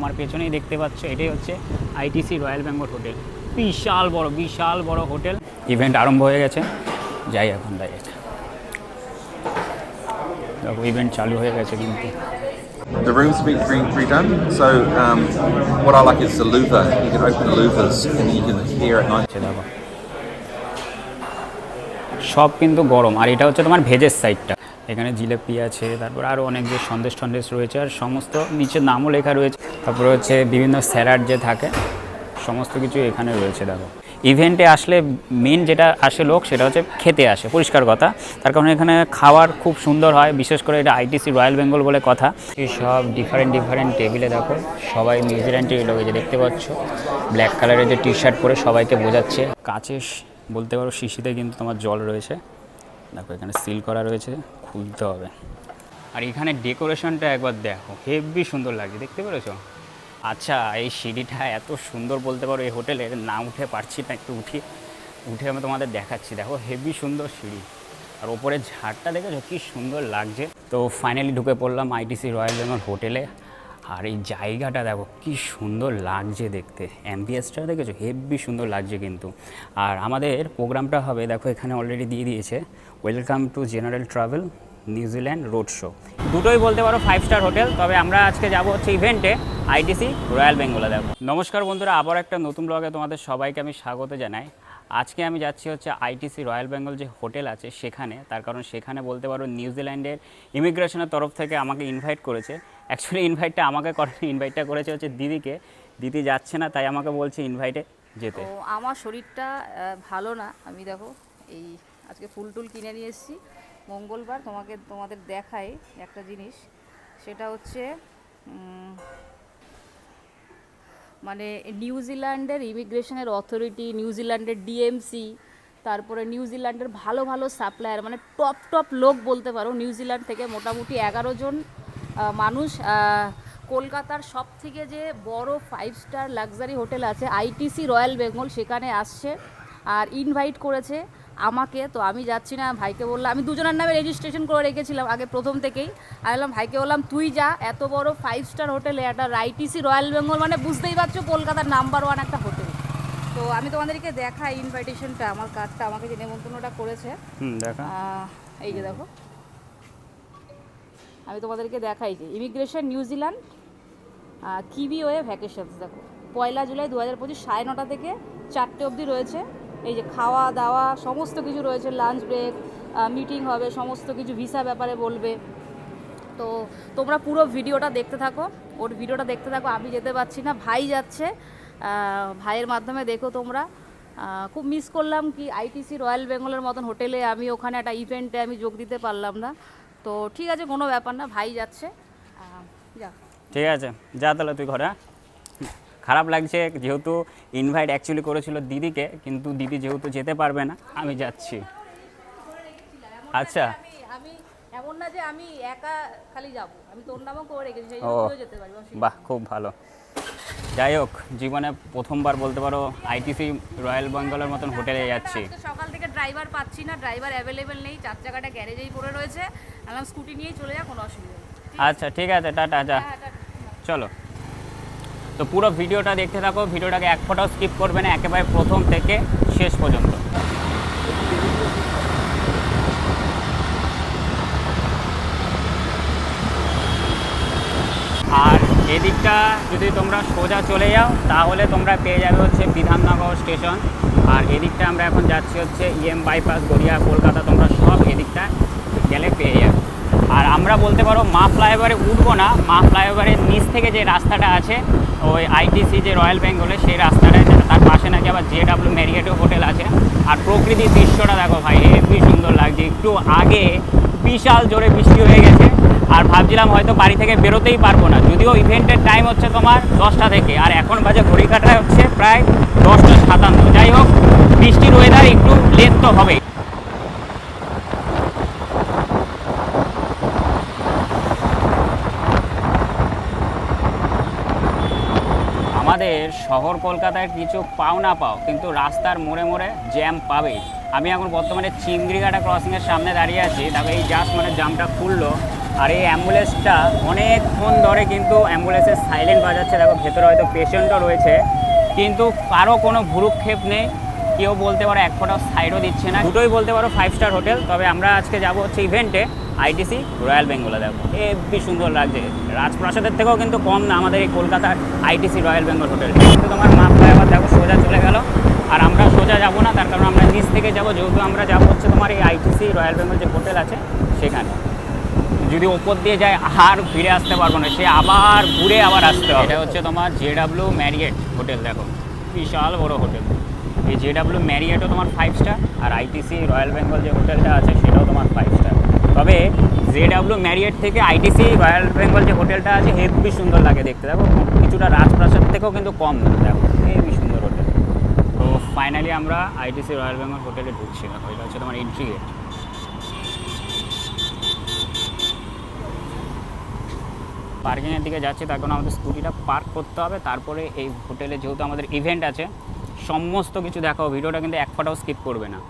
আমার পেছনেই দেখতে পাচ্ছ এটাই হচ্ছে আইটিসি রয়্যাল বেঙ্গল হোটেল বিশাল বড় বিশাল বড় হোটেল। ইভেন্ট আরম্ভ হয়ে গেছে। যাই এখন ডাইরেক্ট দেখো ইভেন্ট চালু হয়ে গেছে কিন্তু। The rooms have been pre- pre-done, so um, what I like is the louver. You can open the louvers and you can hear at night. দেখো। সব কিন্তু গরম আর এটা হচ্ছে তোমার ভেজের সাইডটা এখানে জিলেপি আছে, তারপর আরও অনেক যে সন্দেশ টন্দেশ রয়েছে, আর সমস্ত নিচে নামও লেখা রয়েছে। তারপরে হচ্ছে বিভিন্ন স্যালাড যে থাকে, সমস্ত কিছু এখানে রয়েছে, দেখো। ইভেন্টে আসলে মেন যেটা আসে লোক, সেটা হচ্ছে খেতে আসে, পরিষ্কার কথা। তার কারণে এখানে খাওয়ার খুব সুন্দর হয়, বিশেষ করে এটা আইটিসি রয়্যাল বেঙ্গল বলে কথা। সব ডিফারেন্ট ডিফারেন্ট টেবিলে দেখো, সবাই নিউজিল্যান্ডের লোক যে দেখতে পাচ্ছ ব্ল্যাক কালারের যে টি শার্ট পরে সবাইকে বোঝাচ্ছে। কাচের বলতে পারো শিশিতে কিন্তু তোমার জল রয়েছে। দেখো এখানে সিল করা রয়েছে। খুলতে হবে। আর এখানে ডেকোরেশনটা একবার দেখো, হেভি সুন্দর লাগছে, দেখতে পেরেছ? আচ্ছা এই সিঁড়িটা এত সুন্দর বলতে পারো, এই হোটেলের না উঠে পারছি না, একটু উঠি, উঠে আমি তোমাদের দেখাচ্ছি। দেখো, হেভি সুন্দর সিঁড়ি। আর ওপরে ঝাড়টা দেখেছ, কি সুন্দর লাগছে। তো ফাইনালি ঢুকে পড়লাম আইটিসি রয়্যাল বেঙ্গল হোটেলে। আর এই জায়গাটা দেখো, কি সুন্দর লাগছে দেখতে। অ্যাম্বিয়েন্সটা দেখেছ, হেভি সুন্দর লাগছে কিন্তু। আর আমাদের প্রোগ্রামটা হবে, দেখো, এখানে অলরেডি দিয়ে দিয়েছে। Welcome to general travel New Zealand road show দুটোই বলতে পারো ফাইভ স্টার হোটেল তবে আমরা আজকে যাব হচ্ছে ইভেন্টে আইটিসি রয়্যাল বেঙ্গলে দেখো নমস্কার বন্ধুরা, আবার একটা নতুন ব্লগে তোমাদের সবাইকে আমি স্বাগত জানাই। আজকে আমি যাচ্ছি হচ্ছে আইটিসি রয়্যাল বেঙ্গল যে হোটেল আছে সেখানে, তার কারণ সেখানে বলতে পারো নিউজিল্যান্ডের ইমিগ্রেশনের তরফ থেকে আমাকে ইনভাইট করেছে। অ্যাকচুয়ালি ইনভাইটটা আমাকে করেনি ইনভাইটটা করেছে হচ্ছে দিদিকে। দিদি যাচ্ছে না, তাই আমাকে বলছে ইনভাইটে যেতে। আমার শরীরটা ভালো না, আমি দেখো, এই আজকে ফুল টুল কিনে নিয়ে এসেছি। মঙ্গলবার তোমাকে, তোমাদের দেখাই একটা জিনিস। সেটা হচ্ছে মানে নিউজিল্যান্ডের ইমিগ্রেশনের অথরিটি নিউজিল্যান্ডের ডিএমসি, তারপরে নিউজিল্যান্ডের ভালো ভালো সাপ্লায়ার মানে টপ টপ লোক বলতে পারো। নিউজিল্যান্ড থেকে মোটামুটি এগারো জন মানুষ কলকাতার সব থেকে যে বড় ফাইভ স্টার লাক্সারি হোটেল আছে আইটিসি রয়্যাল বেঙ্গল, সেখানে আসছে আর ইনভাইট করেছে। আমাকে তো আমি যাচ্ছি না ভাইকে বললাম আমি দুজনের নামে রেজিস্ট্রেশন করে রেখেছিলাম আগে প্রথম থেকেই। আমি বললাম ভাইকে বললাম তুই যা এত বড় ফাইভ স্টার হোটেলে একটা রাইটিসি রয়্যাল বেঙ্গল মানে বুঝতেই পারছ কলকাতার নাম্বার ওয়ান একটা হোটেল তো আমি তোমাদেরকে দেখাই ইনভাইটেশনটা আমার কার্ডটা আমাকে যে নেমন্তন্নটা করেছে। এই যে দেখো। আমি তোমাদেরকে দেখাই যে immigration New Zealand kiwi way vacations দেখো। পয়লা জুলাই দু হাজার পঁচিশ সাড়ে নটা থেকে চারটে অবধি রয়েছে। এই যে খাওয়া দাওয়া, সমস্ত কিছু রয়েছে লাঞ্চ ব্রেক মিটিং হবে, সমস্ত কিছু ভিসা ব্যাপারে বলবে। তো তোমরা পুরো ভিডিওটা দেখতে থাকো। ওর ভিডিওটা দেখতে থাকো, আমি যেতে পারছি না, ভাই যাচ্ছে। ভাইয়ের মাধ্যমে দেখো তোমরা। খুব মিস করলাম কি আইটিসি রয়্যাল বেঙ্গলের মতন হোটেলে আমি ওখানে একটা ইভেন্টে আমি যোগ দিতে পারলাম না। তো ঠিক আছে, কোনো ব্যাপার না, ভাই যাচ্ছে। যা। ঠিক আছে, যা তাহলে তুই ঘরে হ্যাঁ? খারাপ লাগছে যেহেতু ইনভাইট অ্যাকচুয়ালি করেছিল দিদিকে কিন্তু দিদি যেহেতু যেতে পারবে না আমি যাচ্ছি। আচ্ছা। এমন না যে আমি একা খালি যাব আমি তোর নামও করে রেখেছি সেই যেতে অসুবিধা বাহ খুব ভালো। যাই হোক জীবনে প্রথমবার বলতে পারো আইটিসি রয়্যাল বেঙ্গলের মতন হোটেলে যাচ্ছি। সকাল থেকে ড্রাইভার পাচ্ছি না ড্রাইভার অ্যাভেলেবেল নেই চার চাকাটা গ্যারেজেই পড়ে রয়েছে আমি স্কুটি নিয়েই চলে যা কোনো অসুবিধা আচ্ছা ঠিক আছে টাটা যা। হ্যাঁ, চলো। তো পুরো ভিডিওটা দেখতে থাকো, ভিডিওটাকে এক ফোটাও স্কিপ করবে না, একেবারে প্রথম থেকে শেষ পর্যন্ত। আর এদিকটা যদি তোমরা সোজা চলে যাও, তাহলে তোমরা পেয়ে যাবে হচ্ছে বিধাননগর স্টেশন। আর এদিকটা আমরা এখন যাচ্ছি হচ্ছে ইএম বাইপাস, গড়িয়া, কলকাতা, তোমরা সব এদিকটা গেলে পেয়ে যাবে। আর আমরা বলতে পারো মা ফ্লাইওভারে উঠবো না, মা ফ্লাইওভারের নিচ থেকে যে রাস্তাটা আছে ওই আইটিসি যে রয়্যাল বেঙ্গলে সেই রাস্তাটা তার পাশে নাকি আবার জে ডাব্লিউ ম্যারিগেটও হোটেল আছে। আর প্রকৃতির দৃশ্যটা দেখো ভাই হেবি সুন্দর লাগছে। একটু আগে বিশাল জোরে বৃষ্টি হয়ে গেছে। আর ভাবছিলাম হয়তো বাড়ি থেকে বেরোতেই পারব না। যদিও ইভেন্টের টাইম হচ্ছে তোমার দশটা থেকে। আর এখন বাজে ঘড়ি কাটা হচ্ছে প্রায় দশটা সাতান্ন। যাই হোক, বৃষ্টির ওয়েদার একটু লেট তো হবেই আমাদের শহর কলকাতায় কিছু পাও না পাও, কিন্তু রাস্তার মোড়ে মোড়ে জ্যাম পাবেই। আমি এখন বর্তমানে চিংড়িঘাটা ক্রসিংয়ের সামনে দাঁড়িয়ে আছি, তবে এই জাস্ট মানে জ্যামটা খুললো, আর এই অ্যাম্বুলেন্সটা অনেকক্ষণ ধরে কিন্তু অ্যাম্বুলেন্সের সাইলেন্ট বাজাচ্ছে। দেখো, ভেতরে হয়তো পেশেন্টও রয়েছে, কিন্তু কারও কোনো ভুরুক্ষেপ নেই। কেউ বলতে পারো এক ফোটাও সাইডও দিচ্ছে না। দুটোই বলতে পারো ফাইভ স্টার হোটেল তবে আমরা আজকে যাব হচ্ছে ইভেন্টে আইটিসি, রয়্যাল বেঙ্গলে দেখো। হেব্বি সুন্দর লাগছে। রাজপ্রাসাদের থেকেও কিন্তু কম না আমাদের এই কলকাতার আইটিসি, রয়্যাল বেঙ্গল হোটেল। কিন্তু তোমার মাপটা এবার দেখো সোজা চলে গেল। আর আমরা সোজা যাব না, তার কারণ আমরা নিচ থেকে যাব। যেহেতু আমরা যাব হচ্ছে তোমার এই আইটিসি, রয়্যাল বেঙ্গল যে হোটেল আছে সেখানে। যদি ওপর দিয়ে যায়, আর ফিরে আসতে পারব না। সে আবার ঘুরে আবার আসতে হবে। এটা হচ্ছে তোমার জেডাব্লিউ ম্যারিয়েট হোটেল, দেখো। বিশাল বড় হোটেল। এই জেডাব্লিউ ম্যারিয়েটও তোমার ফাইভ স্টার আর আইটিসি, রয়্যাল বেঙ্গল যে হোটেলটা আছে, সেটাও তোমার ফাইভ স্টার তবে জেডাব্লিউ ম্যারিয়েট থেকে আইটিসি রয়্যাল বেঙ্গল যে হোটেলটা আছে, হেবি সুন্দর লাগে দেখতে। দেখো, কিছুটা রাজপ্রাসাদ থেকেও কিন্তু কম না। দেখো, হেবি সুন্দর হোটেল। তো ফাইনালি আমরা আইটিসি রয়্যাল বেঙ্গল হোটেলে ঢুকছি দেখো, এটা হচ্ছে তোমার এন্ট্রি গেট পার্কিংয়ের দিকে যাচ্ছি, তার কারণ আমাদের স্কুটিটা পার্ক করতে হবে। তারপরে এই হোটেলে যেহেতু আমাদের ইভেন্ট আছে, সমস্ত কিছু দেখাও ভিডিওটা কিন্তু এক ফোটাও স্কিপ করবে না।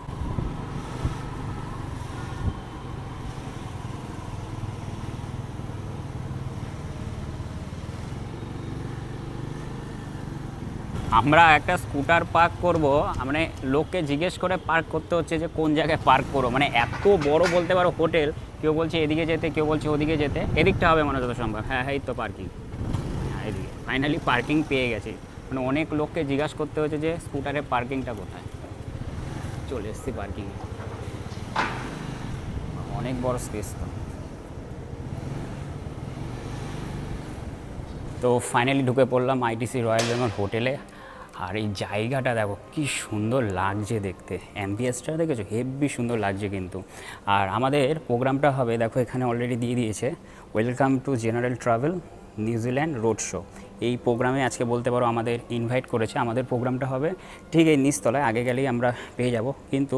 আমরা একটা স্কুটার পার্ক করব মানে লোককে জিজ্ঞেস করে পার্ক করতে হচ্ছে যে কোন জায়গায় পার্ক করব মানে এত বড় বলতে পারো হোটেল, কেউ বলছে এদিকে যেতে, কেউ বলছে ওদিকে যেতে, এদিকটা হবে মনে যত সম্ভব। হ্যাঁ হ্যাঁ এই তো পার্কিং। হ্যাঁ এদিকে ফাইনালি পার্কিং পেয়ে গেছি। মানে অনেক লোককে জিজ্ঞাসা করতে হচ্ছে যে স্কুটারের পার্কিংটা কোথায়? চলে এসছি পার্কিংয়ে অনেক বড় স্পেস তো। তো ফাইনালি ঢুকে পড়লাম আইটিসি রয়্যাল বেঙ্গল হোটেলে আর এই জায়গাটা দেখো, কি সুন্দর লাগছে দেখতে। অ্যাম্বিয়েন্সটা দেখেছ? হেভি সুন্দর লাগছে কিন্তু। আর আমাদের প্রোগ্রামটা হবে, দেখো এখানে অলরেডি দিয়ে দিয়েছে welcome to general travel New Zealand road show এই প্রোগ্রামে আজকে বলতে পারো আমাদের ইনভাইট করেছে, আমাদের প্রোগ্রামটা হবে ঠিক এই নিচতলায়, আগে গেলেই আমরা পেয়ে যাব। কিন্তু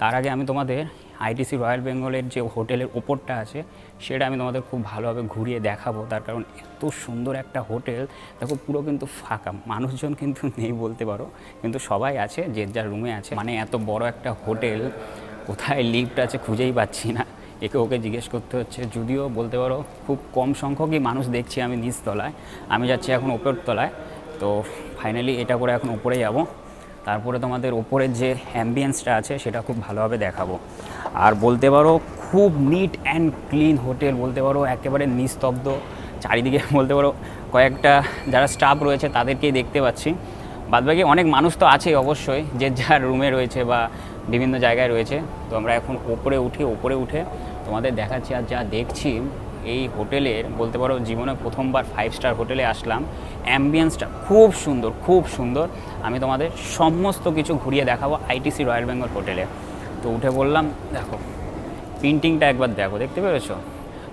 তার আগে আমি তোমাদের আইটিসি রয়্যাল বেঙ্গলের যে হোটেলের ওপরটা আছে, সেটা আমি তোমাদের খুব ভালোভাবে ঘুরিয়ে দেখাবো। তার কারণ এত সুন্দর একটা হোটেল, দেখো পুরো কিন্তু ফাঁকা, মানুষজন কিন্তু নেই বলতে পারো, কিন্তু সবাই আছে, যে যার রুমে আছে। মানে এত বড় একটা হোটেল, কোথায় লিফট আছে খুঁজেই পাচ্ছি না। একে ওকে জিজ্ঞেস করতে হচ্ছে, যদিও বলতে পারো খুব কম সংখ্যকই মানুষ দেখছি আমি নিচতলায়। আমি যাচ্ছি এখন ওপর তলায় তো ফাইনালি এটা করে এখন উপরে যাব। তারপরে তোমাদের ওপরের যে অ্যাম্বিয়েন্সটা আছে, সেটা খুব ভালোভাবে দেখাবো। আর বলতে পারো খুব নিট অ্যান্ড ক্লিন হোটেল বলতে পারো, একেবারে নিস্তব্ধ। চারিদিকে বলতে পারো কয়েকটা যারা স্টাফ রয়েছে তাদেরকেই দেখতে পাচ্ছি। বাদবাকি অনেক মানুষ তো আছেই অবশ্যই, যে যার রুমে রয়েছে বা বিভিন্ন জায়গায় রয়েছে। তো আমরা এখন ওপরে উঠি, ওপরে উঠে তোমাদের দেখাচ্ছি আর যা দেখছি, এই হোটেলের বলতে পারো জীবনে প্রথমবার ফাইভ স্টার হোটেলে আসলাম। অ্যাম্বিয়েন্সটা খুব সুন্দর খুব সুন্দর। আমি তোমাদের সমস্ত কিছু ঘুরিয়ে দেখাবো আইটিসি রয়্যাল বেঙ্গল হোটেলে তো উঠে বললাম, দেখো প্রিন্টিংটা একবার দেখো, দেখতে পেরেছ?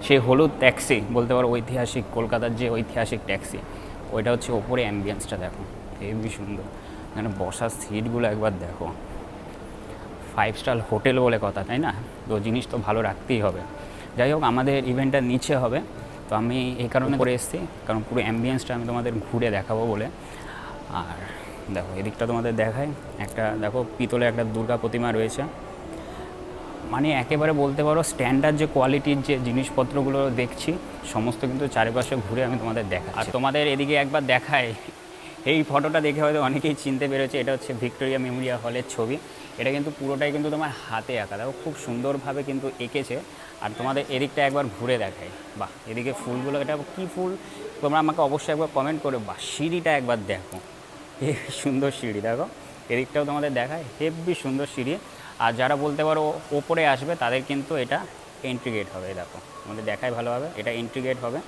সেই হলুদ ট্যাক্সি বলতে পারো ঐতিহাসিক কলকাতার যে ঐতিহাসিক ট্যাক্সি ওইটা হচ্ছে ওপরে অ্যাম্বিয়েন্সটা দেখো হেবি সুন্দর। এখানে বসার সিটগুলো একবার দেখো। ফাইভ স্টার হোটেল বলে কথা, তাই না? তো জিনিস তো ভালো রাখতেই হবে। যাই হোক, আমাদের ইভেন্টটা নিচে হবে। তো আমি এই কারণে করে এসেছি, কারণ পুরো অ্যাম্বিয়েন্সটা আমি তোমাদের ঘুরে দেখাবো বলে। আর দেখো, এদিকটা তোমাদের দেখায় একটা, দেখো, পিতলে একটা দুর্গা প্রতিমা রয়েছে। মানে একেবারে বলতে পারো স্ট্যান্ডার্ড যে কোয়ালিটির যে জিনিসপত্রগুলো দেখছি, সমস্ত কিন্তু চারিপাশে ঘুরে আমি তোমাদের দেখা আর তোমাদের এদিকে একবার দেখায় এই ফটোটা দেখে হয়তো অনেকেই চিনতে পেরেছে, এটা হচ্ছে ভিক্টোরিয়া মেমোরিয়াল হলের ছবি। এটা কিন্তু পুরোটাই কিন্তু তোমার হাতে আঁকা, দেখো খুব সুন্দরভাবে কিন্তু এঁকেছে। আর তোমাদের এদিকটা একবার ঘুরে দেখায় বাহ, এদিকে ফুলগুলো, এটা কী ফুল? তোমরা আমাকে অবশ্যই একবার কমেন্ট করে বা সিঁড়িটা একবার দেখো। হেবি সুন্দর সিঁড়ি, দেখো, এদিকটাও তোমাদের দেখায় হেভি সুন্দর সিঁড়ি। আর যারা বলতে পারো ওপরে আসবে, তাদের কিন্তু এটা এন্ট্রি গেট হবে দেখো। আমাদের দেখায় ভালোভাবে, এটা এন্ট্রি গেট হবে।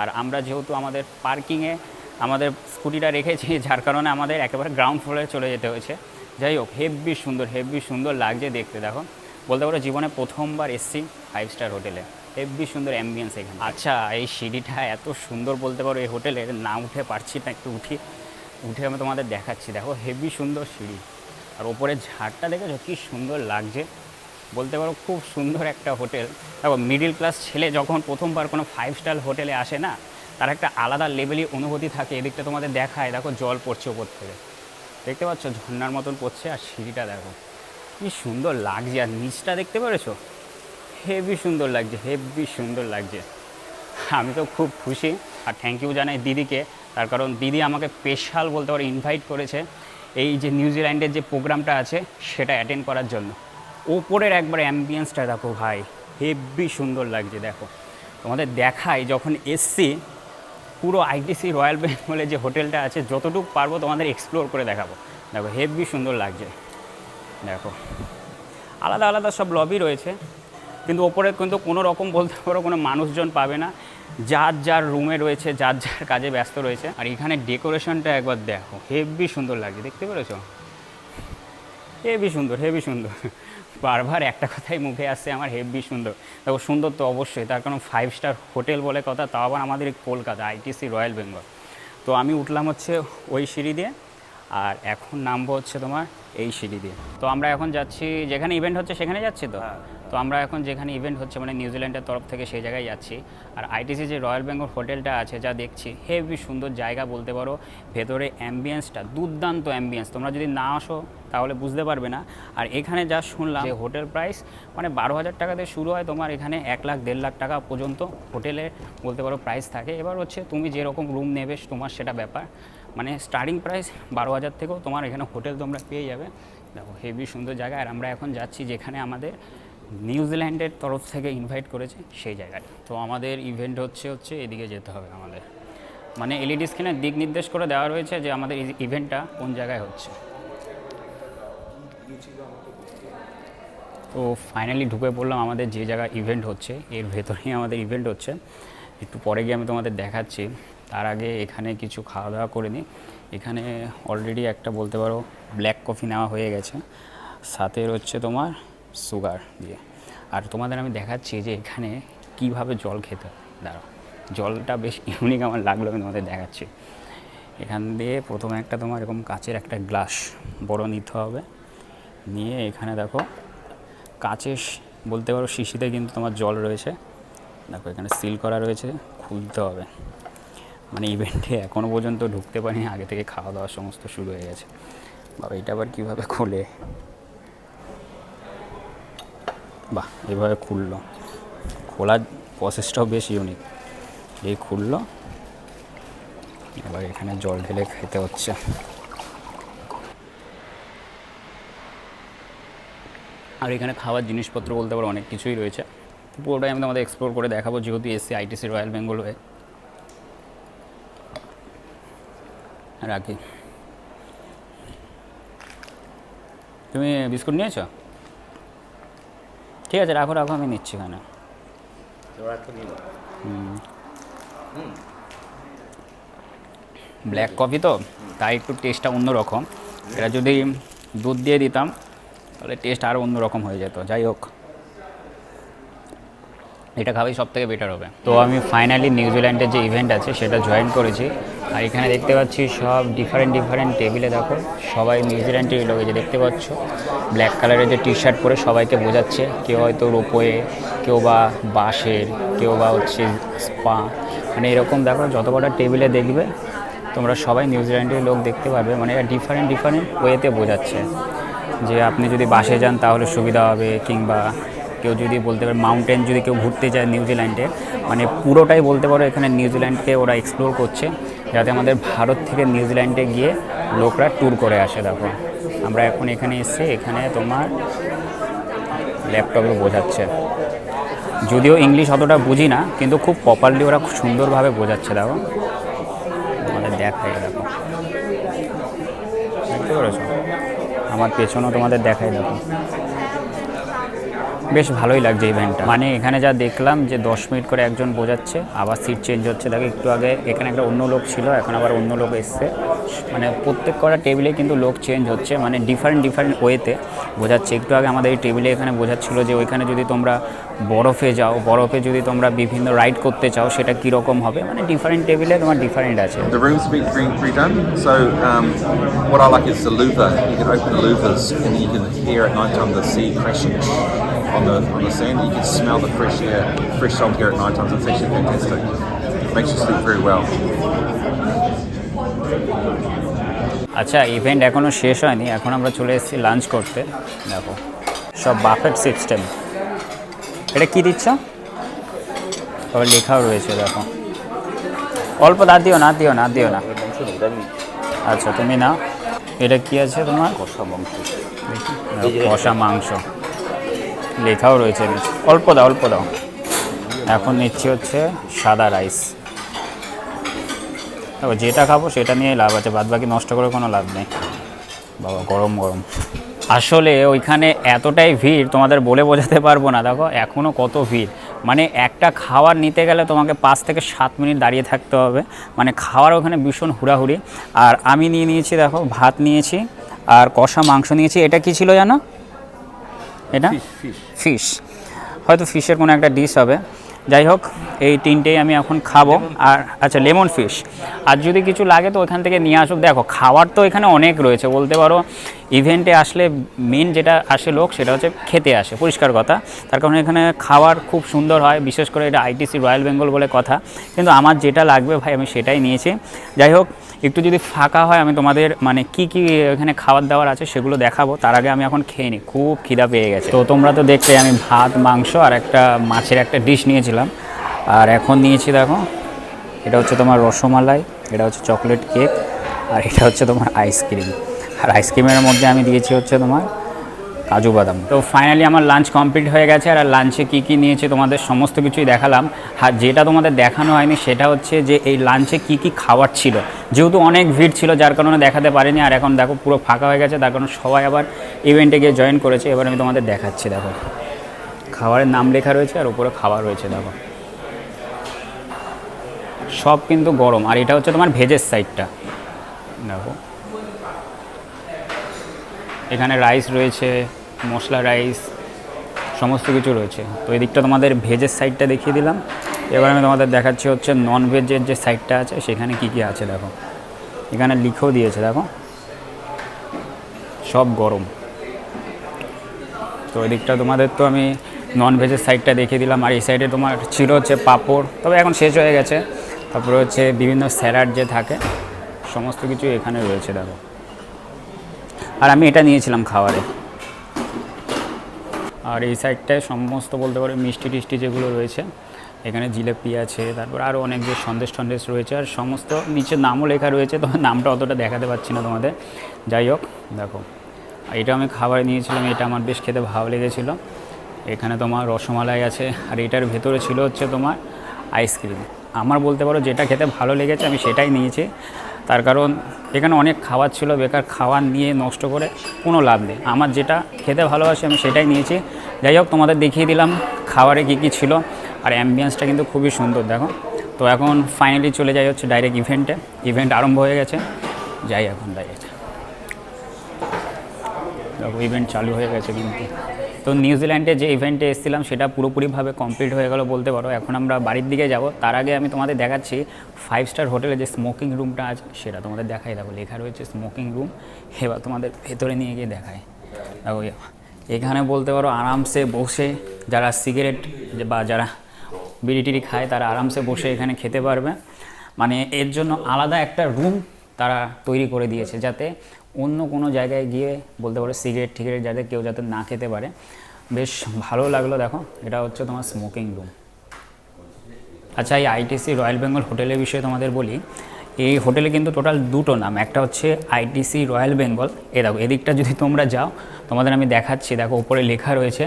আর আমরা যেহেতু আমাদের পার্কিংয়ে আমাদের স্কুটিটা রেখেছি, যার কারণে আমাদের একেবারে গ্রাউন্ড ফ্লোরে চলে যেতে হয়েছে। যাই হোক হেভি সুন্দর হেভি সুন্দর লাগছে দেখতে, দেখো। বলতে পারো জীবনে প্রথমবার এসছি ফাইভ স্টার হোটেলে হেভি সুন্দর অ্যাম্বিয়েন্স এখানে। আচ্ছা এই সিঁড়িটা এত সুন্দর বলতে পারো এই হোটেলের না উঠে পারছি না, একটু উঠি। উঠে আমি তোমাদের দেখাচ্ছি, দেখো হেভি সুন্দর সিঁড়ি। আর ওপরে ঝাড়টা দেখেছ? কি সুন্দর লাগছে। বলতে পারো খুব সুন্দর একটা হোটেল। দেখো মিডিল ক্লাস ছেলে যখন প্রথমবার কোনো ফাইভ স্টার হোটেলে আসে না, তার একটা আলাদা লেভেলই অনুভূতি থাকে। এদিকটা তোমাদের দেখায়। দেখো, জল পড়ছে ওপর থেকে। দেখতে পাচ্ছ? ঝর্নার মতন পড়ছে আর সিঁড়িটা দেখো। কি সুন্দর লাগছে। আর নিচটা দেখতে পেরেছ? হেভি সুন্দর লাগছে, হেভি সুন্দর লাগছে। আমি তো খুব খুশি। আর থ্যাংক ইউ জানাই দিদিকে। তার কারণ দিদি আমাকে স্পেশাল বলতে পারো ইনভাইট করেছে। এই যে নিউজিল্যান্ডের যে প্রোগ্রামটা আছে, সেটা অ্যাটেন্ড করার জন্য। ওপরের একবার অ্যাম্বিয়েন্সটা দেখো ভাই হেভি সুন্দর লাগছে, দেখো। তোমাদের দেখাই যখন এসছি, পুরো আইটিসি রয়্যাল বেঙ্গলে যে হোটেলটা আছে, যতটুকু পারব তোমাদের এক্সপ্লোর করে দেখাবো। দেখো হেভি সুন্দর লাগছে। দেখো, আলাদা আলাদা সব লবি রয়েছে, কিন্তু ওপরে কিন্তু কোনো রকম বলতে পারো কোনো মানুষজন পাবে না। যার যার রুমে রয়েছে, যার যার কাজে ব্যস্ত রয়েছে। আর এখানে ডেকোরেশনটা একবার দেখো, হেভি সুন্দর লাগছে, দেখতে পেরেছ? হেভি সুন্দর হেভি সুন্দর। বারবার একটা কথাই মুখে আসছে, আমার হেভি সুন্দর। দেখো, সুন্দর তো অবশ্যই, তার কারণ ফাইভ স্টার হোটেল বলে কথা, তাও আবার আমাদের কলকাতা আইটিসি রয়্যাল বেঙ্গল তো আমি উঠলাম হচ্ছে ওই সিঁড়ি দিয়ে, আর এখন নামবো হচ্ছে তোমার এই সিঁড়ি দিয়ে। তো আমরা এখন যাচ্ছি, যেখানে ইভেন্ট হচ্ছে সেখানে যাচ্ছি তো? তো আমরা এখন যেখানে ইভেন্ট হচ্ছে মানে নিউজিল্যান্ডের তরফ থেকে সেই জায়গায় যাচ্ছি। আর আইটিসি যে রয়্যাল বেঙ্গল হোটেলটা আছে যা দেখছি, হেভি সুন্দর জায়গা বলতে পারো। ভেতরে অ্যাম্বিয়েন্সটা দুর্দান্ত অ্যাম্বিয়েন্স তোমরা যদি না আসো, তাহলে বুঝতে পারবে না। আর এখানে যা শুনলাম যে হোটেল প্রাইস মানে বারো হাজার টাকাতে শুরু হয় তোমার এখানে এক লাখ, দেড় লাখ টাকা পর্যন্ত হোটেলে বলতে পারো প্রাইস থাকে। এবার হচ্ছে তুমি যেরকম রুম নেবে, তোমার সেটা ব্যাপার। মানে স্টার্টিং প্রাইস বারো হাজার থেকেও তোমার এখানে হোটেল তোমরা পেয়ে যাবে। দেখো, হেভি সুন্দর জায়গা। আর আমরা এখন যাচ্ছি যেখানে আমাদের নিউজিল্যান্ডের তরফ থেকে ইনভাইট করেছে সেই জায়গায় তো আমাদের ইভেন্ট হচ্ছে হচ্ছে এদিকে যেতে হবে আমাদের। মানে এলইডি স্ক্রিনে দিক নির্দেশ করে দেওয়া রয়েছে যে আমাদের ইভেন্টটা কোন জায়গায় হচ্ছে। তো ফাইনালি ঢুকে পড়লাম আমাদের যে জায়গায় ইভেন্ট হচ্ছে, এর ভেতরেই আমাদের ইভেন্ট হচ্ছে। একটু পরে গিয়ে আমি তোমাদের দেখাচ্ছি। তার আগে এখানে কিছু খাওয়া দাওয়া করে নিই। এখানে অলরেডি একটা বলতে পারো ব্ল্যাক কফি নেওয়া হয়ে গেছে। সাথে হচ্ছে তোমার সুগার দিয়ে। আর তোমাদের আমি দেখাচ্ছি যে এখানে কীভাবে জল খেতে দাঁড়াও, জলটা বেশ ইউনিক আমার লাগল, আমি তোমাদের দেখাচ্ছি। এখান দিয়ে প্রথমে একটা তোমার এরকম কাচের একটা গ্লাস বড় নিতে হবে। নিয়ে এখানে দেখো, কাচের বলতে পারো শিশিতে কিন্তু তোমার জল রয়েছে। দেখো, এখানে সিল করা রয়েছে, খুলতে হবে। মানে ইভেন্টে এখনও পর্যন্ত ঢুকতে পারিনি, আগে থেকে খাওয়া দাওয়া সমস্ত শুরু হয়ে গেছে। বাবা, এটা আবার কীভাবে খোলে? বাহ, এভাবে খুললো। খোলার প্রসেসটাও বেশ ইউনিক এই খুললো, এবার এখানে জল ঢেলে খেতে হচ্ছে। আর এখানে খাওয়ার জিনিসপত্র বলতে পারো অনেক কিছুই রয়েছে। পুরোটাই আমি তোমাদের এক্সপ্লোর করে দেখাবো, যেহেতু এসছি আইটিসি রয়্যাল বেঙ্গল হয়ে। রাখি। তুমি বিস্কুট নিয়েছো? ঠিক আছে রাখো রাখো আমি নিচ্ছি এখানে। ব্ল্যাক কফি তো? তাই একটু টেস্টটা অন্যরকম। এটা যদি দুধ দিয়ে দিতাম তাহলে টেস্ট আরও অন্যরকম হয়ে যেত। যাই হোক। এটা খাওয়াই সব থেকে বেটার হবে। তো আমি ফাইনালি নিউজিল্যান্ডের যে ইভেন্ট আছে সেটা জয়েন করেছি। আর এখানে দেখতে পাচ্ছি সব ডিফারেন্ট ডিফারেন্ট টেবিলে দেখো। সবাই নিউজিল্যান্ডের লোক যে দেখতে পাচ্ছ। ব্ল্যাক কালারের যে টি শার্ট পরে সবাইকে বোঝাচ্ছে। কেউ হয়তো রোপোয়ে কেউ বা বাঁশের, কেউ বা হচ্ছে স্পা। মানে এরকম দেখো, যত কটা টেবিলে দেখবে, তোমরা সবাই নিউজিল্যান্ডের লোক দেখতে পারবে। মানে এটা ডিফারেন্ট ডিফারেন্ট ওয়েতে বোঝাচ্ছে। যে আপনি যদি বাসে যান, তাহলে সুবিধা হবে। কিংবা কেউ যদি বলতে পারে মাউন্টেন যদি কেউ ঘুরতে যায় নিউজিল্যান্ডে মানে পুরোটাই বলতে পারো, এখানে নিউজিল্যান্ডকে ওরা এক্সপ্লোর করছে। যাতে আমাদের ভারত থেকে নিউজিল্যান্ডে গিয়ে লোকরা ট্যুর করে আসে, দেখো। আমরা এখন এখানে এসে এখানে তোমার ল্যাপটপে বোঝাচ্ছে। যদিও ইংলিশ অতটা বুঝি না, কিন্তু খুব প্রপারলি ওরা খুব সুন্দরভাবে বোঝাচ্ছে, দেখো। আমাদের দেখাই, দেখো। বুঝতে পেরেছ? আমার পেছনেও তোমাদের দেখাই, দেখো। বেশ ভালোই লাগছে ইভেন্টটা মানে এখানে যা দেখলাম যে দশ মিনিট করে একজন বোঝাচ্ছে আবার সিট চেঞ্জ হচ্ছে। দেখো একটু আগে এখানে একটা অন্য লোক ছিল এখন আবার অন্য লোক এসছে। মানে প্রত্যেক কটা টেবিলে কিন্তু লোক চেঞ্জ হচ্ছে মানে ডিফারেন্ট ডিফারেন্ট ওয়েতে বোঝাচ্ছে। একটু আগে আমাদের এই টেবিলে এখানে বোঝাচ্ছিল যে ওইখানে যদি তোমরা বরফে যাও বরফে যদি তোমরা বিভিন্ন রাইড করতে চাও সেটা কীরকম হবে? মানে ডিফারেন্ট টেবিলে তোমার ডিফারেন্ট আছে। Um, what I like is the louver. You can open louvers and you can hear at night time the sea crashing. On the on the sand. You can smell the fresh air, fresh salt here at night time. So it's actually fantastic. It Makes you sleep very well. আচ্ছা event এখনও শেষ হয়নি এখন আমরা চলে এসেছি lunch করতে দেখো সব বাফেট সিস্টেম এটা কি দিচ্ছ তবে লেখাও রয়েছে দেখো অল্প দা দিও না দিও না দিও না আচ্ছা তুমি নাও এটা কি আছে তোমার কষা মাংস কষা মাংস লেখাও রয়েছে। অল্প দাও অল্প দাও। এখন নিচ্ছি হচ্ছে সাদা রাইস। দেখো, যেটা খাব সেটা নিয়ে লাভ আছে বাদ বাকি নষ্ট করে কোনো লাভ নেই। বাবা, গরম গরম। আসলে ওইখানে এতটাই ভিড়, তোমাদের বলে বোঝাতে পারব না। দেখো এখনও কত ভিড়। মানে একটা খাবার নিতে গেলে তোমাকে পাঁচ থেকে সাত মিনিট দাঁড়িয়ে থাকতে হবে। মানে খাওয়ার ওখানে ভীষণ হুড়াহুড়ি। আর আমি নিয়ে নিয়েছি, দেখো, ভাত নিয়েছি, আর কষা মাংস নিয়েছি। এটা কি ছিল জানো? এটা? ফিশ হয়তো ফিশের কোনো একটা ডিশ হবে। যাই হোক এই তিনটেই আমি এখন খাব। আর আচ্ছা লেমন ফিশ আর যদি কিছু লাগে তো ওইখান থেকে নিয়ে আসুক। দেখো খাবার তো এখানে অনেক রয়েছে। বলতে পারো ইভেন্টে আসলে মেন যেটা আসে লোক সেটা হচ্ছে খেতে আসে। পরিষ্কার কথা। তার কারণে এখানে খাওয়ার খুব সুন্দর হয়। বিশেষ করে এটা আইটিসি রয়্যাল বেঙ্গল বলে কথা। কিন্তু আমার যেটা লাগবে ভাই আমি সেটাই নিয়েছি। যাই হোক একটু যদি ফাঁকা হয়, আমি তোমাদের মানে কি কি এখানে খাবার দাবার আছে সেগুলো দেখাবো। তার আগে আমি এখন খেয়ে নিই খুব খিদা পেয়ে গেছে। তো তোমরা তো দেখলে, আমি ভাত, মাংস আর একটা মাছের একটা ডিশ নিয়েছিলাম। আর এখন নিয়েছি দেখো, এটা হচ্ছে তোমার রসমালাই, এটা হচ্ছে চকলেট কেক, আর এটা হচ্ছে তোমার আইসক্রিম। আর আইসক্রিমের মধ্যে আমি দিয়েছি হচ্ছে তোমার কাজু বাদাম। তো ফাইনালি আমার লাঞ্চ কমপ্লিট হয়ে গেছে আর লাঞ্চে কী কী নিয়েছে তোমাদের সমস্ত কিছুই দেখালাম। আর যেটা তোমাদের দেখানো হয়নি সেটা হচ্ছে যে এই লাঞ্চে কী কী খাবার ছিল। যেহেতু অনেক ভিড় ছিল, যার কারণে দেখাতে পারিনি। আর এখন দেখো পুরো ফাঁকা হয়ে গেছে, তার কারণে সবাই আবার ইভেন্টে গিয়ে জয়েন করেছে। এবার আমি তোমাদের দেখাচ্ছি, দেখো। খাবারের নাম লেখা রয়েছে আর উপরে খাবার রয়েছে, দেখো। সব কিন্তু গরম। আর এটা হচ্ছে তোমার ভেজের সাইডটা দেখো। এখানে রাইস রয়েছে, মশলা রাইস সমস্ত কিছু রয়েছে। তো এই দিকটা তোমাদের ভেজের সাইডটা দেখিয়ে দিলাম। এবার আমি তোমাদের দেখাচ্ছি হচ্ছে নন ভেজের যে সাইডটা আছে, সেখানে কি কি আছে দেখো। এখানে লিখেও দিয়েছে, দেখো। সব গরম। তো ওই দিকটা তোমাদের তো আমি নন ভেজের সাইডটা দেখিয়ে দিলাম। আর এই সাইডে তোমার ছিল হচ্ছে পাঁপড়। তবে এখন শেষ হয়ে গেছে। তারপরে হচ্ছে বিভিন্ন স্যালাড যে থাকে, সমস্ত কিছু এখানে রয়েছে, দেখো। আর আমি এটা নিয়েছিলাম খাবারে। আর এই সাইডটায় সমস্ত বলতে পারো মিষ্টি টিষ্টি যেগুলো রয়েছে, এখানে জিলেপি আছে, তারপর আরও অনেক যে সন্দেশ টন্দেশ রয়েছে, আর সমস্ত নিচে নামও লেখা রয়েছে তো নামটা অতটা দেখাতে পারছি না তোমাদের। যাই হোক, দেখো এটা আমি খাবার নিয়েছিলাম, এটা আমার বেশ খেতে ভালো লেগেছিলো। এখানে তোমার রসমালাই আছে, আর এটার ভেতরে ছিল হচ্ছে তোমার আইসক্রিম। আমার বলতে পারো যেটা খেতে ভালো লেগেছে, আমি সেটাই নিয়েছি। তার কারণ এখানে অনেক খাবার ছিল, বেকার খাবার নিয়ে নষ্ট করে কোনো লাভ নেই। আমার যেটা খেতে ভালোবাসি আমি সেটাই নিয়েছি। যাই হোক, তোমাদের দেখিয়ে দিলাম খাবারে কী কী ছিল আর অ্যাম্বিয়েন্সটা কিন্তু খুবই সুন্দর, দেখো। তো এখন ফাইনালি চলে যাই হচ্ছে ডাইরেক্ট ইভেন্টে ইভেন্ট আরম্ভ হয়ে গেছে। যাই এখন দেখো ইভেন্ট চালু হয়ে গেছে কিন্তু। তো নিউজিল্যান্ডে যে ইভেন্টে এসেছিলাম, সেটা পুরোপুরিভাবে কমপ্লিট হয়ে গেল বলতে পারো। এখন আমরা বাড়ির দিকে যাব। তার আগে আমি তোমাদের দেখাচ্ছি ফাইভ স্টার হোটেলে যে স্মোকিং রুমটা আছে, সেটা তোমাদের দেখাই। দেখো, লেখা রয়েছে স্মোকিং রুম এবার তোমাদের ভেতরে নিয়ে গিয়ে দেখায় দেখো, এখানে বলতে পারো আরামসে বসে যারা সিগারেট বা যারা বিড়ি টিড়ি খায়, তারা আরামসে বসে এখানে খেতে পারবে। মানে এর জন্য আলাদা একটা রুম তারা তৈরি করে দিয়েছে, যাতে অন্য কোনো জায়গায় গিয়ে বলতে পারো সিগারেট টিগারেট যাতে কেউ যাতে না খেতে পারে। বেশ ভালো লাগল দেখো, এটা হচ্ছে তোমার স্মোকিং রুম আচ্ছা এই আইটিসি রয়্যাল বেঙ্গল হোটেলের বিষয়ে তোমাদের বলি, এই হোটেলে কিন্তু টোটাল দুটো নাম, একটা হচ্ছে আইটিসি রয়্যাল বেঙ্গল এ দেখো, এদিকটা যদি তোমরা যাও, তোমাদের আমি দেখাচ্ছি, দেখো, উপরে লেখা রয়েছে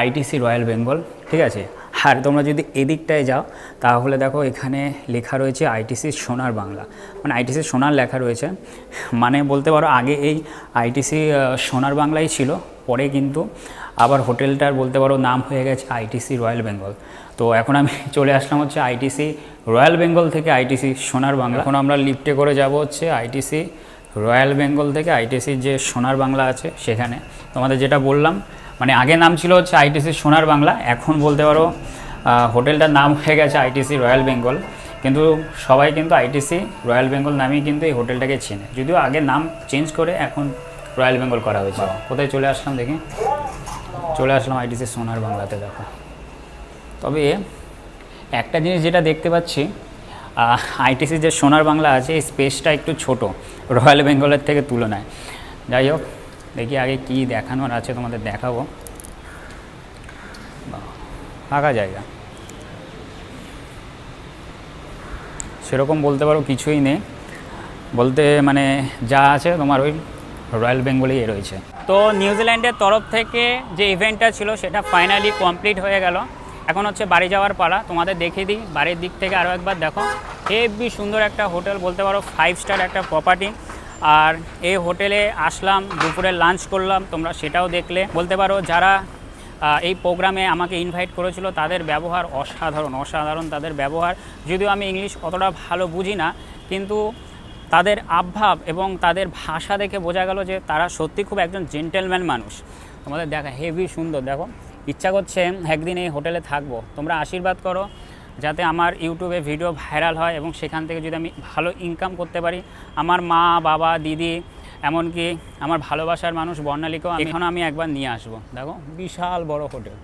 আইটিসি রয়্যাল বেঙ্গল ঠিক আছে? আর তোমরা যদি এদিকটায় যাও, তাহলে দেখো এখানে লেখা রয়েছে আইটিসি সোনার বাংলা। মানে আইটিসি সোনার লেখা রয়েছে। মানে বলতে পারো, আগে এই আইটিসি সোনার বাংলাই ছিল, পরে কিন্তু আবার হোটেলটার বলতে পারো নাম হয়ে গেছে আইটিসি রয়্যাল বেঙ্গল তো এখন আমি চলে আসলাম হচ্ছে আইটিসি রয়্যাল বেঙ্গল থেকে আইটিসি সোনার বাংলা। এখন আমরা লিফটে করে যাব হচ্ছে আইটিসি রয়্যাল বেঙ্গল থেকে আইটিসির যে সোনার বাংলা আছে সেখানে। তোমাদের যেটা বললাম মানে আগে নাম ছিল হচ্ছে আইটিসি সোনার বাংলা এখন বলতে পারো হোটেলটার নাম হয়ে গেছে আইটিসি রয়্যাল বেঙ্গল কিন্তু সবাই কিন্তু আইটিসি রয়্যাল বেঙ্গল নামেই কিন্তু এই হোটেলটাকে চেনে। যদিও আগে নাম চেঞ্জ করে এখন রয়্যাল বেঙ্গল করা হয়েছে। কোথায় চলে আসলাম দেখি? চলে আসলাম আইটিসি সোনার বাংলাতে দেখো। তবে একটা জিনিস যেটা দেখতে পাচ্ছি আইটিসি যে সোনার বাংলা আছে এই স্পেসটা একটু ছোট রয়্যাল বেঙ্গলের থেকে তুলনায়। যাই হোক দেখি আগে কি দেখানোর আছে, তোমাদের দেখাবো। ফাঁকা জায়গা। সেরকম বলতে পারো কিছুই নেই। বলতে মানে যা আছে তোমার ওই রয়্যাল বেঙ্গলেই রয়েছে। তো নিউজিল্যান্ডের তরফ থেকে যে ইভেন্টটা ছিল, সেটা ফাইনালি কমপ্লিট হয়ে গেল। এখন হচ্ছে বাড়ি যাওয়ার পালা। তোমাদের দেখিয়ে দিই, বাড়ির দিক থেকে আরও একবার দেখো। হেভি সুন্দর একটা হোটেল, বলতে পারো ফাইভ স্টার একটা প্রপার্টি আর এই হোটেলে আসলাম, দুপুরে লাঞ্চ করলাম, তোমরা সেটাও দেখলে। বলতে পারো, যারা এই প্রোগ্রামে আমাকে ইনভাইট করেছিল, তাদের ব্যবহার অসাধারণ অসাধারণ তাদের ব্যবহার। যদিও আমি ইংলিশ অতটা ভালো বুঝি না, কিন্তু তাদের আবভাব এবং তাদের ভাষা দেখে বোঝা গেল যে তারা সত্যি খুব একজন জেন্টেলম্যান মানুষ। তোমাদের দেখা হেভি সুন্দর, দেখো। ইচ্ছা করছে একদিন এই হোটেলে থাকব। তোমরা আশীর্বাদ করো। যাতে আমার ইউটিউবে ভিডিও ভাইরাল হয় এবং সেখান থেকে যদি আমি ভালো ইনকাম করতে পারি, আমার মা, বাবা, দিদি, এমনকি আমার ভালোবাসার মানুষ, বর্ণালীকেও এখানে আমি একবার নিয়ে আসব। দেখো, বিশাল বড় হোটেল।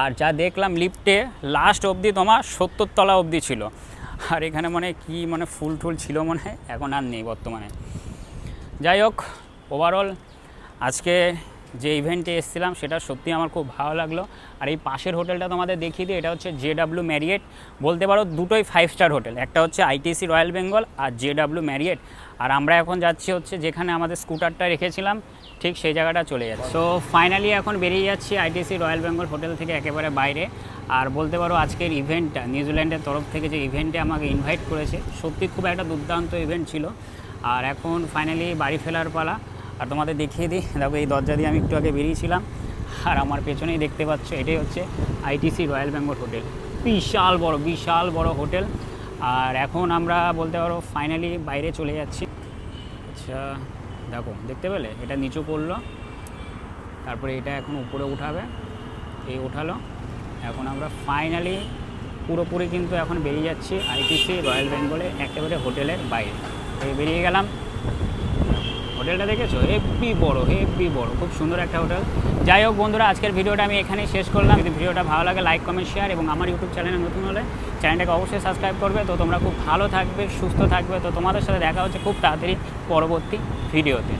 আর যা দেখলাম লিফটে লাস্ট অবধি তোমার সত্তর তলা অবধি ছিল। আর এখানে মানে কি মানে ফুল টুল ছিল মনে হয়, এখন আর নেই বর্তমানে। যাই হোক ওভারঅল আজকে যে ইভেন্টে এসেছিলাম, সেটা সত্যি আমার খুব ভালো লাগল। আর এই পাশের হোটেলটা তোমাদের দেখিয়ে দিই, এটা হচ্ছে জে ডাব্লিউ ম্যারিয়েট। বলতে পারো দুটোই ফাইভ স্টার হোটেল, একটা হচ্ছে আইটিসি রয়্যাল বেঙ্গল আর জে ডাব্লিউ ম্যারিয়েট। আর আমরা এখন যাচ্ছি হচ্ছে যেখানে আমাদের স্কুটারটা রেখেছিলাম, ঠিক সেই জায়গাটা চলে যাচ্ছে। সো ফাইনালি এখন বেরিয়ে যাচ্ছি আইটিসি রয়্যাল বেঙ্গল হোটেল থেকে একেবারে বাইরে। আর বলতে পারো আজকের ইভেন্টটা নিউজিল্যান্ডের তরফ থেকে যে ইভেন্টে আমাকে ইনভাইট করেছে সত্যি খুব একটা দুর্দান্ত ইভেন্ট ছিল। আর এখন ফাইনালি বাড়ি ফেরার পালা। আর তোমাদের দেখিয়ে দিই। দেখো, এই দরজা দিয়ে আমি একটু আগে বেরিয়েছিলাম। আর আমার পেছনেই দেখতে পাচ্ছ, এটাই হচ্ছে আইটিসি রয়্যাল বেঙ্গল হোটেল। বিশাল বড় বিশাল বড় হোটেল। আর এখন আমরা বলতে পারো ফাইনালি বাইরে চলে যাচ্ছি। আচ্ছা দেখো, দেখতে পেলে? এটা নিচু পড়ল। তারপরে এটা এখন উপরে উঠাবে। এই উঠালো। এখন আমরা ফাইনালি পুরোপুরি কিন্তু এখন বেরিয়ে যাচ্ছি আইটিসি রয়্যাল বেঙ্গলে, একেবারে হোটেলের বাইরে। বেরিয়ে গেলাম। হোটেলটা দেখেছ? হেভি বড় হেভি বড়, খুব সুন্দর একটা হোটেল। যাই হোক বন্ধুরা, আজকের ভিডিওটা আমি এখানেই শেষ করলাম। যদি ভিডিওটা ভালো লাগে লাইক কমেন্ট শেয়ার এবং আমার ইউটিউব চ্যানেলে নতুন হলে চ্যানেলটাকে অবশ্যই সাবস্ক্রাইব করবে। তো তোমরা খুব ভালো থাকবে, সুস্থ থাকবে। তো তোমাদের সাথে দেখা হচ্ছে খুব তাড়াতাড়ি পরবর্তী ভিডিওতে।